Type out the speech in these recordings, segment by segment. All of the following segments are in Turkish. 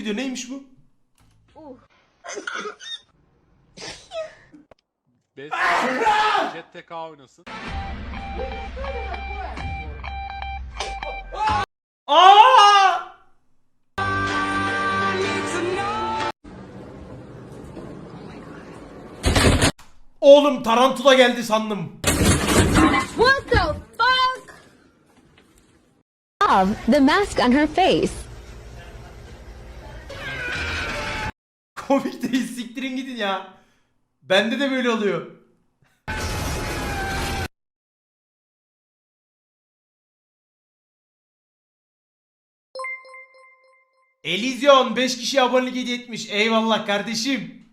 Video neymiş bu? Bez Jet TK oynasın. Aa! Oğlum tarantula geldi sandım. What the fuck? Of the mask on her face. Komik değil siktirin gidin ya. Bende de böyle oluyor. Elizyon 5 kişi abonelik hediye etmiş. Eyvallah kardeşim.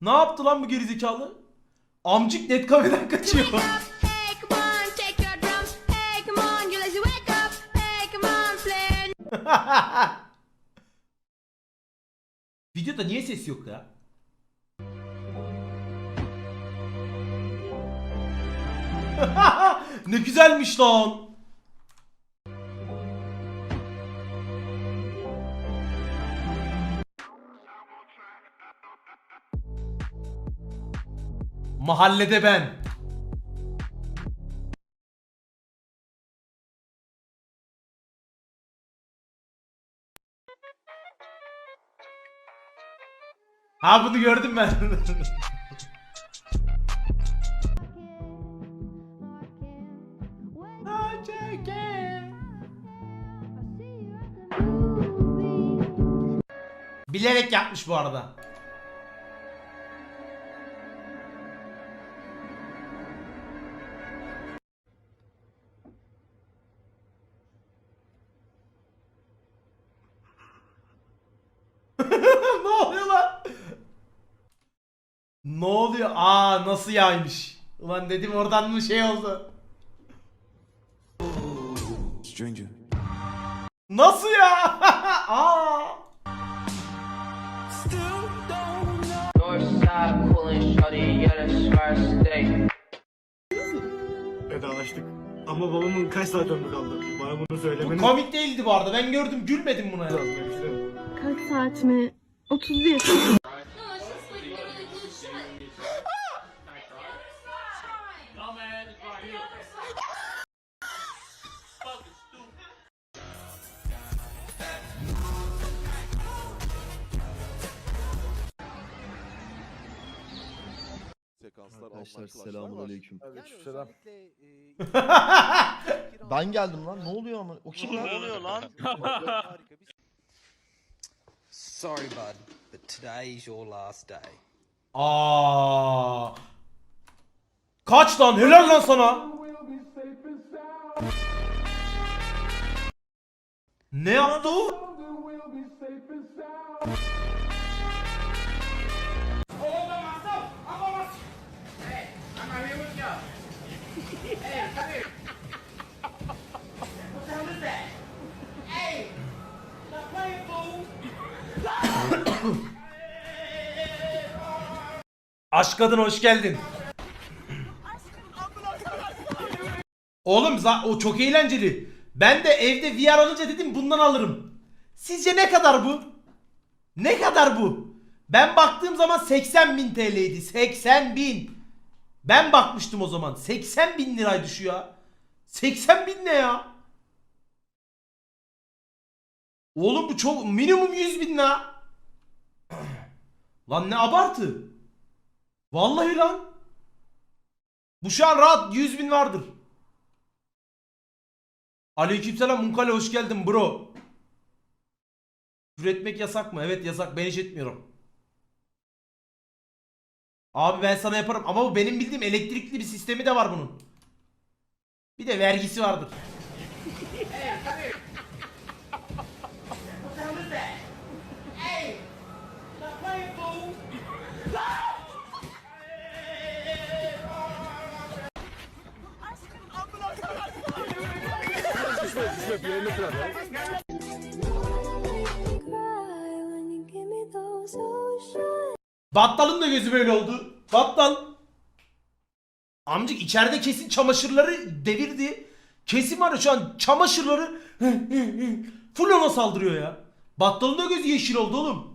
Ne yaptı lan bu gerizekalı? Amcık net kafeden kaçıyor. Videoda niye ses yok ya? ne güzelmiş lan. Mahallede ben. Ha bunu gördüm ben. Bilerek yapmış bu arada. Nasıl yaymış? Ulan dedim oradan mı şey oldu? Stranger. Nasıl ya? Aa. Vedalaştık. Ama babamın kaç saat ömrü kaldı? Bana bunu Bu söylemeni komik değildi bu arada. Ben gördüm gülmedim buna ya. Kaç saat mi? 31. selamun aleyküm. Selam. Ben geldim lan ne oluyor ama o kim lan? oluyor lan? Sorry, bud, but today's your last day. Aa. Kaç lan helal lan sana. Ne yaptı o? Aşk kadın hoş geldin. Oğlum o çok eğlenceli. Ben de evde VR alınca dedim bundan alırım. Sizce ne kadar bu? Ne kadar bu? Ben baktığım zaman 80 bin TL'ydi. 80 bin. Ben bakmıştım o zaman. 80 bin liraydı şu ya. 80 bin ne ya? Oğlum bu çok minimum 100 bin la. Lan ne abartı. Vallahi lan. Bu şu an rahat 100 bin vardır. Aleykümselam Munkale hoş geldin bro. Küfür etmek yasak mı? Evet yasak ben hiç etmiyorum. Abi ben sana yaparım ama bu benim bildiğim elektrikli bir sistemi de var bunun. Bir de vergisi vardır. Battalın da gözü böyle oldu. Battal. Amcık içeride kesin çamaşırları devirdi. Kesin var ya şu an çamaşırları Full ona saldırıyor ya. Battalın da gözü yeşil oldu oğlum.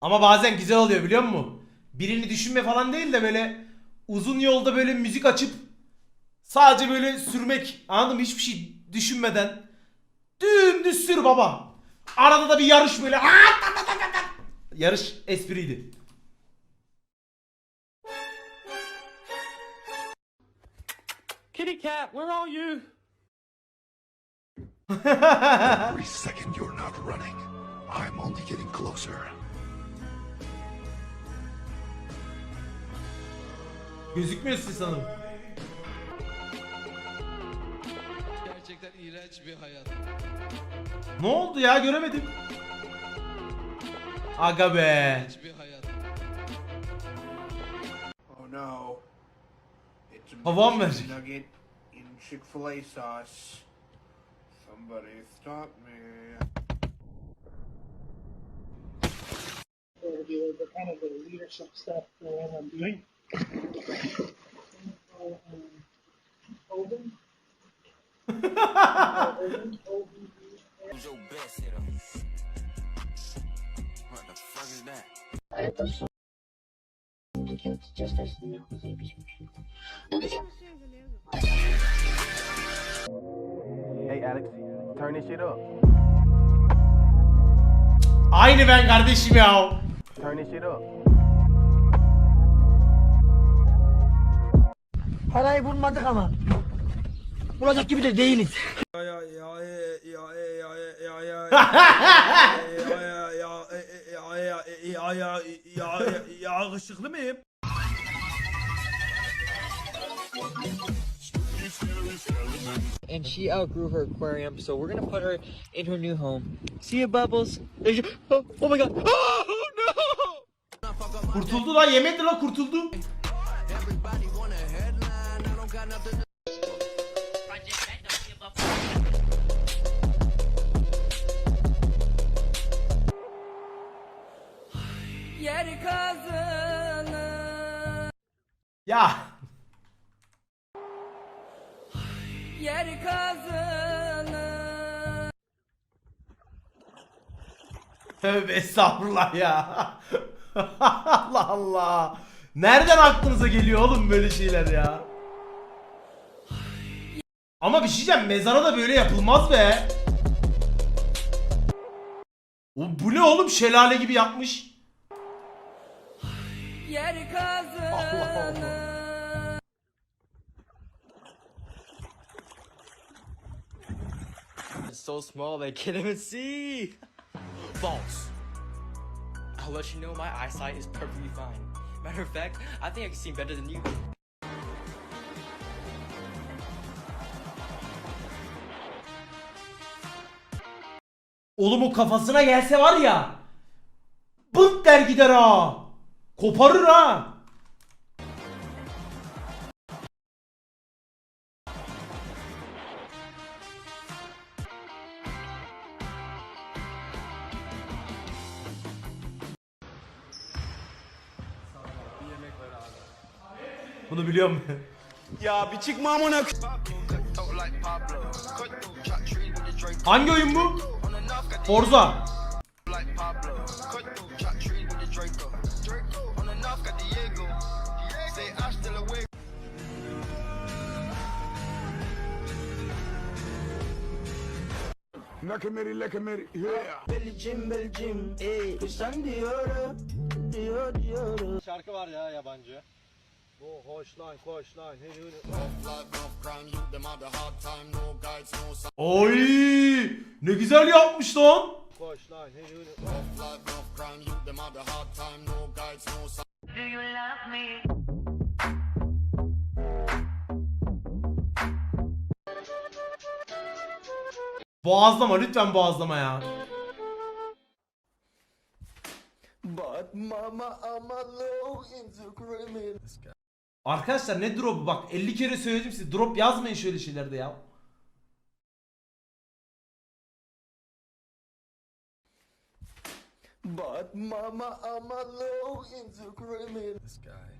Ama bazen güzel oluyor biliyor musun? Birini düşünme falan değil de böyle uzun yolda böyle müzik açıp sadece böyle sürmek anladın mı? Hiçbir şey düşünmeden dümdüz sür baba. Arada da bir yarış böyle. Yarış espriydi. Kitty cat, where are you? Every second you're not running, I'm only getting closer. Gözükmüyor siz sanırım. Gerçekten iğrenç bir hayat. Ne oldu ya göremedim. Aga be. İğrenç bir hayat. Oh no. It's verecek. nugget in Chick-fil-A sauce. Somebody stop me. Or the, the kind of the leadership stuff that I'm doing. Это Aynı ben kardeşim ya. Turn this shit up. Parayı bulmadık ama. Bulacak gibi de değiliz. Ya ya ya ya ya ya ya ya ya ya yakışıklı mıyım? And she outgrew her aquarium, so we're gonna put her in her new home. See you, Bubbles? There's oh, oh my god! Oh no! Kurtuldu lan yemedi lan kurtuldu. Yeri kazanır. Ya Yeri kazanır. tövbe estağfurullah ya. Allah Allah. Nereden aklınıza geliyor oğlum böyle şeyler ya? Ama bir şey diyeceğim mezara da böyle yapılmaz be. O, bu ne oğlum şelale gibi yapmış. It's so small they can't even see. False. I'll let you know my eyesight is perfectly fine. Matter of fact, I think I can see better than you. Oğlum o kafasına gelse var ya. Bık der gider ha. Koparır ha. Bunu biliyor musun? Ya bir çıkma amına Hangi oyun bu? Forza. Nakemeri lekemeri. Yeah. Belicim belicim ey sen diyorum diyor diyorum. Şarkı var ya yabancı. Bu hoş lan koş lan. Oy! Ne güzel yapmış lan. Koş lan. Boğazlama lütfen boğazlama ya. But mama I'm a low into criminal. Arkadaşlar ne drop'u bak 50 kere söyledim size drop yazmayın şöyle şeylerde ya. But mama I'm a low into criminal. This guy.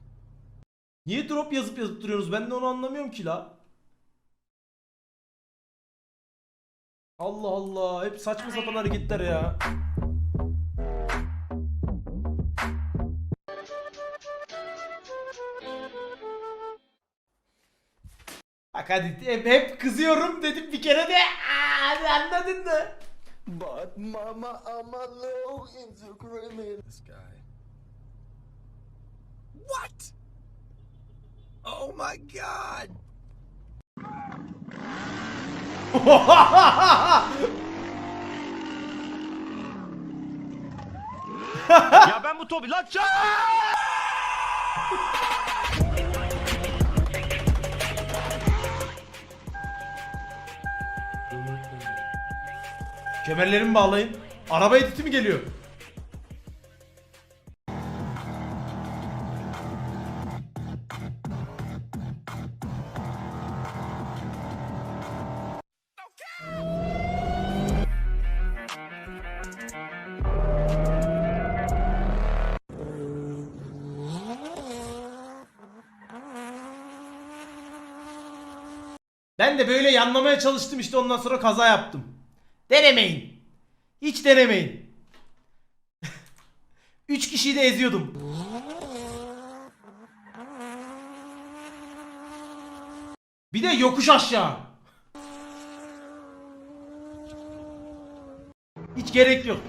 Niye drop yazıp yazıp duruyorsunuz? Ben de onu anlamıyorum ki la. Allah Allah. Hep saçma sapan hareketler ya. Bak hadi hep, hep kızıyorum dedim bir kere de Aa, anladın mı? But mama, I'm a low into criminal. This guy. What? Oh my god! ya ben bu Tobi lan Kemerlerimi bağlayın. Araba editi mi geliyor? Ben de böyle yanlamaya çalıştım işte ondan sonra kaza yaptım. Denemeyin. Hiç denemeyin. Üç kişiyi de eziyordum. Bir de yokuş aşağı. Hiç gerek yok.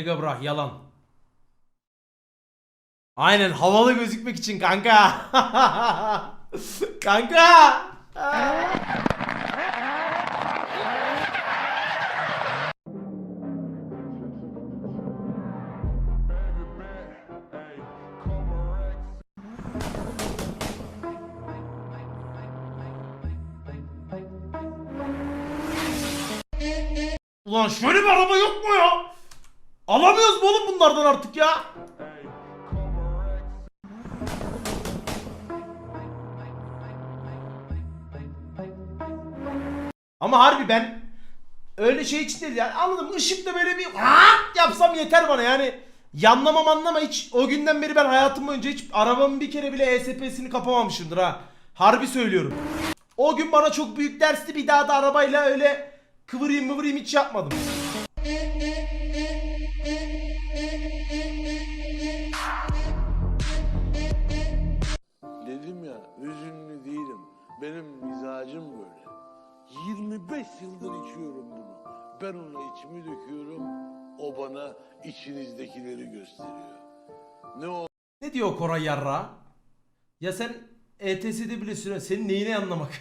Mega bra yalan. Aynen havalı gözükmek için kanka. kanka. Ulan şöyle bir araba yok mu ya? Alamıyoruz mu oğlum bunlardan artık ya? Ama harbi ben öyle şey için değil yani anladım ışıkta böyle bir "Aa!" yapsam yeter bana yani yanlamam anlama hiç o günden beri ben hayatım boyunca hiç arabamın bir kere bile ESP'sini kapamamışımdır ha. Harbi söylüyorum. O gün bana çok büyük dersti bir daha da arabayla öyle kıvırayım mıvırayım hiç yapmadım. Dedim ya, hüzünlü değilim. Benim mizacım böyle. 25 yıldır içiyorum bunu. Ben ona içimi döküyorum. O bana içinizdekileri gösteriyor. Ne o Ne diyor Koray Yarra? Ya sen ETS'de bile süren senin neyine anlamak?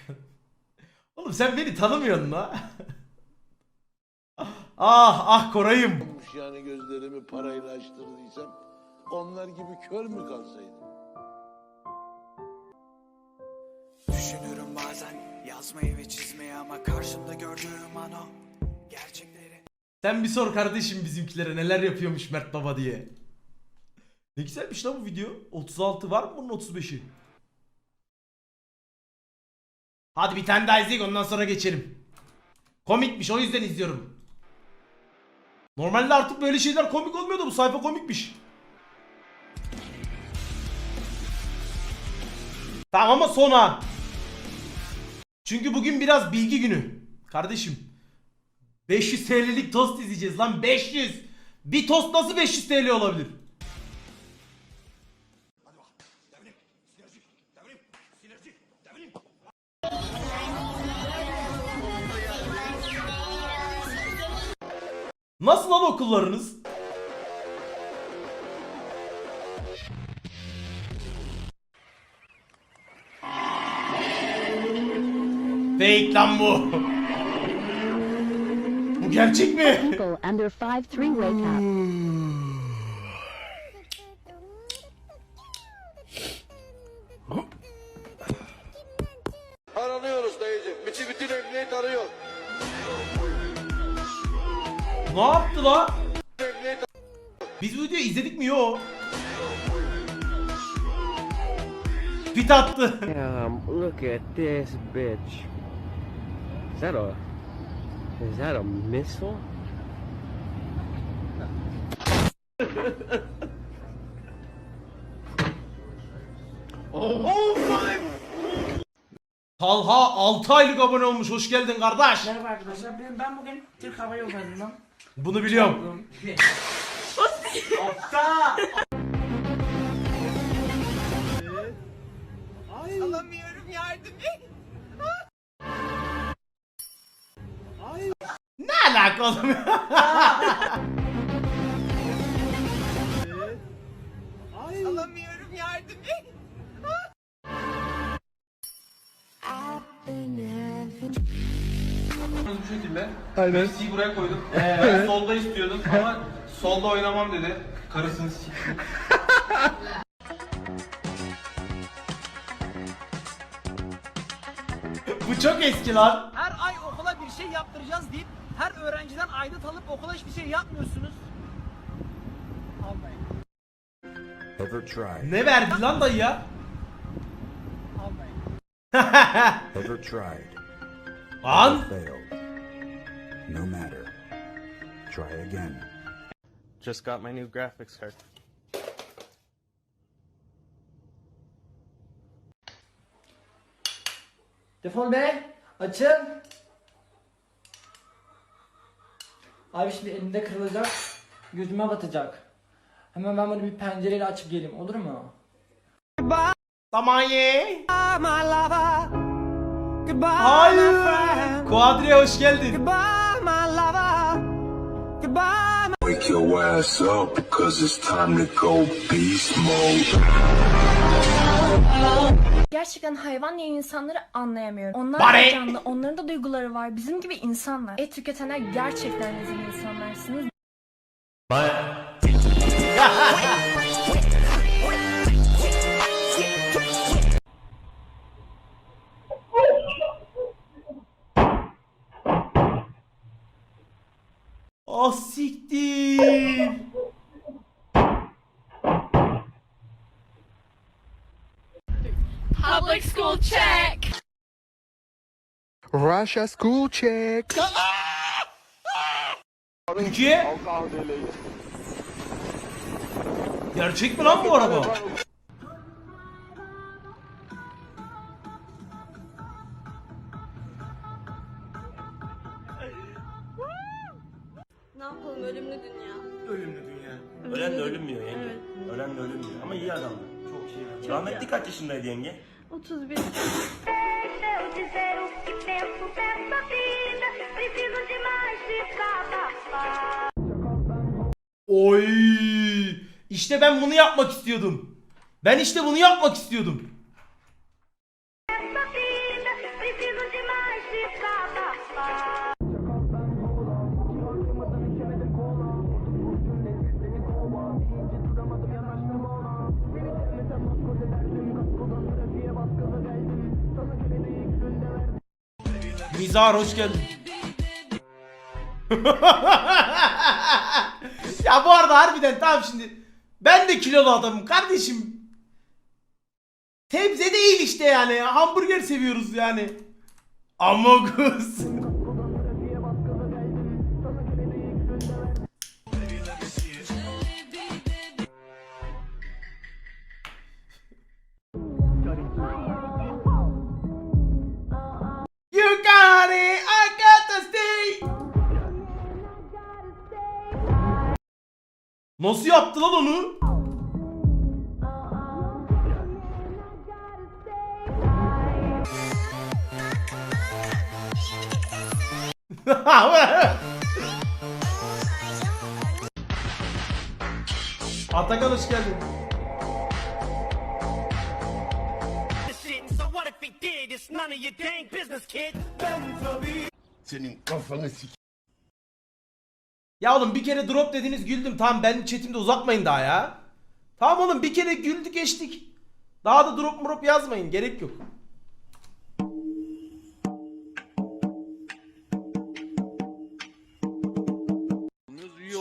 Oğlum sen beni tanımıyorsun la. ah ah Koray'ım. yani gözlerimi parayla açtırdıysam onlar gibi kör mü kalsaydım? Düşünürüm bazen yazmayı ve çizmeyi ama karşımda gördüğüm an o gerçekleri Sen bir sor kardeşim bizimkilere neler yapıyormuş Mert Baba diye. Ne güzelmiş lan bu video. 36 var mı bunun 35'i? Hadi bir tane daha izleyelim ondan sonra geçelim. Komikmiş o yüzden izliyorum. Normalde artık böyle şeyler komik olmuyor da bu sayfa komikmiş. Tamam ama sonra. Çünkü bugün biraz bilgi günü. Kardeşim. 500 TL'lik tost izleyeceğiz lan 500. Bir tost nasıl 500 TL olabilir? Nasıl lan okullarınız? Fake lan bu. Bu gerçek mi? Pit attı. Damn, look at this bitch. Is that a... Is that a missile? Talha 6 aylık abone olmuş. Hoş geldin kardeş. Merhaba arkadaşlar. Ben, ben bugün Türk Hava Yolları'ndan Bunu biliyorum. Ne alaka oğlum? Bu şekilde. Aynen. Messi'yi buraya koydum. Ee, solda istiyordum ama solda oynamam dedi. Karısını sikti. Bu çok eski lan. her ay okula bir şey yaptıracağız deyip her öğrenciden aidat alıp okula hiçbir şey yapmıyorsunuz. Almayın. Ever tried? Ne verdi lan dayı ya? Almayın. Ever tried? Lan. Failed. No matter. Try again. Just got my new graphics card. Defol be. Açın. Abi şimdi elimde kırılacak. Gözüme batacak. Hemen ben bunu bir pencereyle açıp geleyim olur mu? Hayır. Kuadriye hoş geldin. Wake your ass up because it's time to go beast mode. Gerçekten hayvan ya insanları anlayamıyorum. Onlar Bari. da canlı, onların da duyguları var. Bizim gibi insanlar. Et tüketenler gerçekten rezil insanlarsınız. Ah siktir. Public school check. Russia school check. Gerçek mi lan bu araba? Yaşındaydı yenge? 31. Oy! İşte ben bunu yapmak istiyordum. Ben işte bunu yapmak istiyordum. Mizar hoş geldin. ya bu arada harbiden tamam şimdi ben de kilolu adamım kardeşim. Sebze değil işte yani hamburger seviyoruz yani. You Nasıl yaptı lan onu? Atakan hoş geldin. So what if Ya oğlum bir kere drop dediniz güldüm. Tamam ben chatimde uzatmayın daha ya. Tamam oğlum bir kere güldük geçtik. Daha da drop drop yazmayın gerek yok.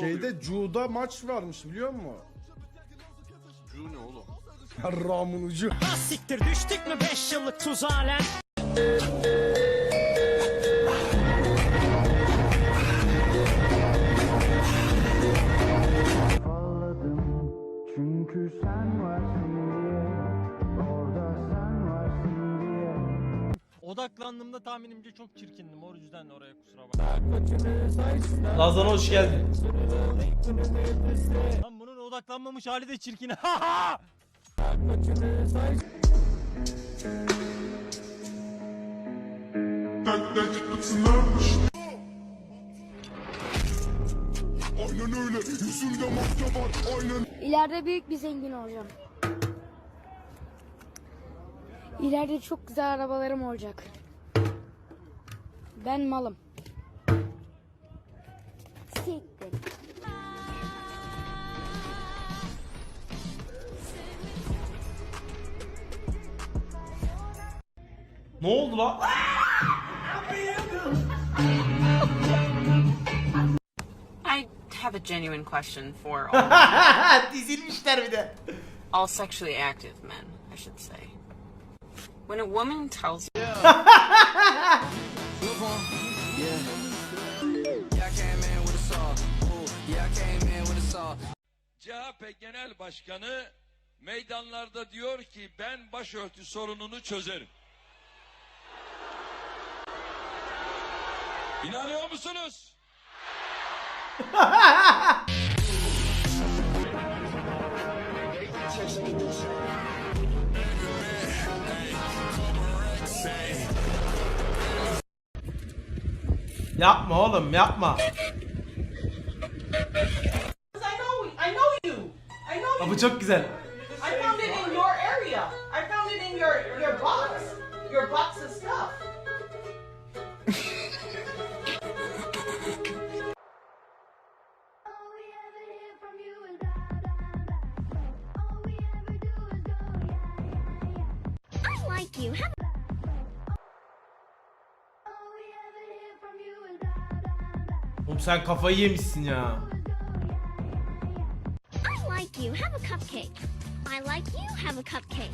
Şeyde Cu'da maç varmış biliyor musun? Cu ne oğlum? Ramın ucu. Siktir düştük mü 5 yıllık tuzağa lan? Tahminimce çok çirkindim. O yüzden oraya kusura bakma. Lazan hoş geldin. Lan bunun odaklanmamış hali de çirkin. Ha ha! Aynen öyle. Yüzünde maske var. Aynen. İleride büyük bir zengin olacağım. İleride çok güzel arabalarım olacak. Ben malım. Siktir. Ne oldu lan? I have a genuine question for all, Dizilmişler bir de. all sexually active men, I should say. When a woman tells CHP Genel Başkanı meydanlarda diyor ki ben başörtü sorununu çözerim. İnanıyor musunuz? Yapma oğlum yapma. Bu çok güzel. I found it in your area. I found it in your your box. Your box of stuff. I like you. Have Oğlum sen kafayı yemişsin ya. I like you. Have a cupcake. I like you. Have a cupcake.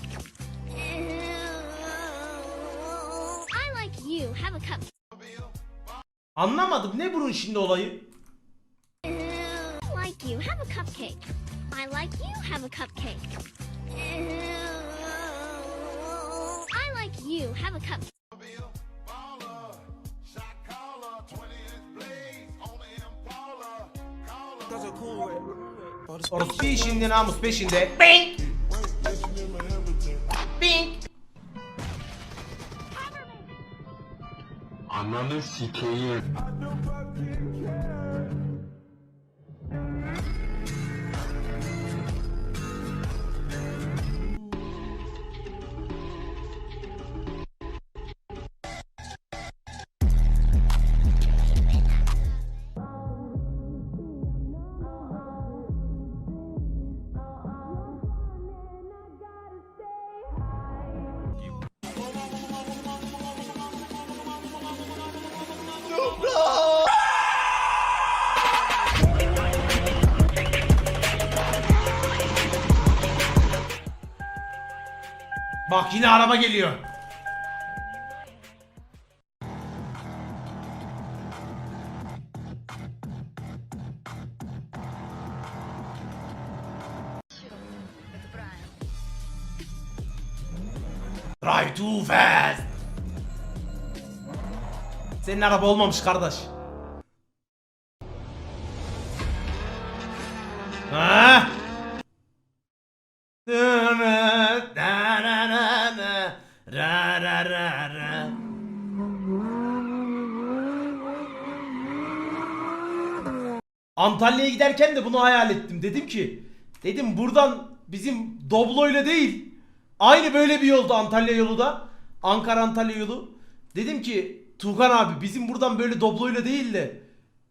I like you. Have a cup. Anlamadım ne bunun şimdi olayı? I like you. Have a cupcake. I like you. Have a cupcake. I like you. Have a cup. Orası işinde namus peşinde. Bing! Bing! Ananı sikeyim. Yine araba geliyor. Drive too fast. Senin araba olmamış kardeş. Antalya'ya giderken de bunu hayal ettim. Dedim ki, dedim buradan bizim Doblo'yla değil, aynı böyle bir yoldu Antalya yolu da. Ankara Antalya yolu. Dedim ki, Tuğkan abi bizim buradan böyle Doblo'yla değil de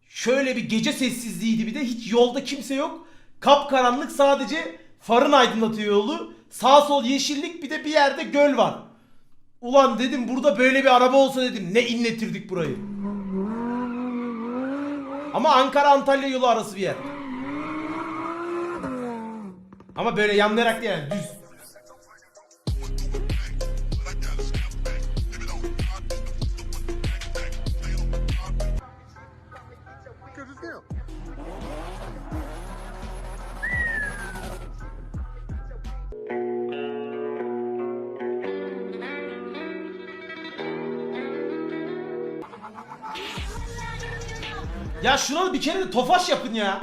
şöyle bir gece sessizliğiydi bir de hiç yolda kimse yok. Kapkaranlık sadece farın aydınlatıyor yolu. Sağ sol yeşillik bir de bir yerde göl var. Ulan dedim burada böyle bir araba olsa dedim ne inletirdik burayı. Ama Ankara Antalya yolu arası bir yer. Ama böyle yanlayarak değil yani düz. Bir kere de tofaş yapın ya.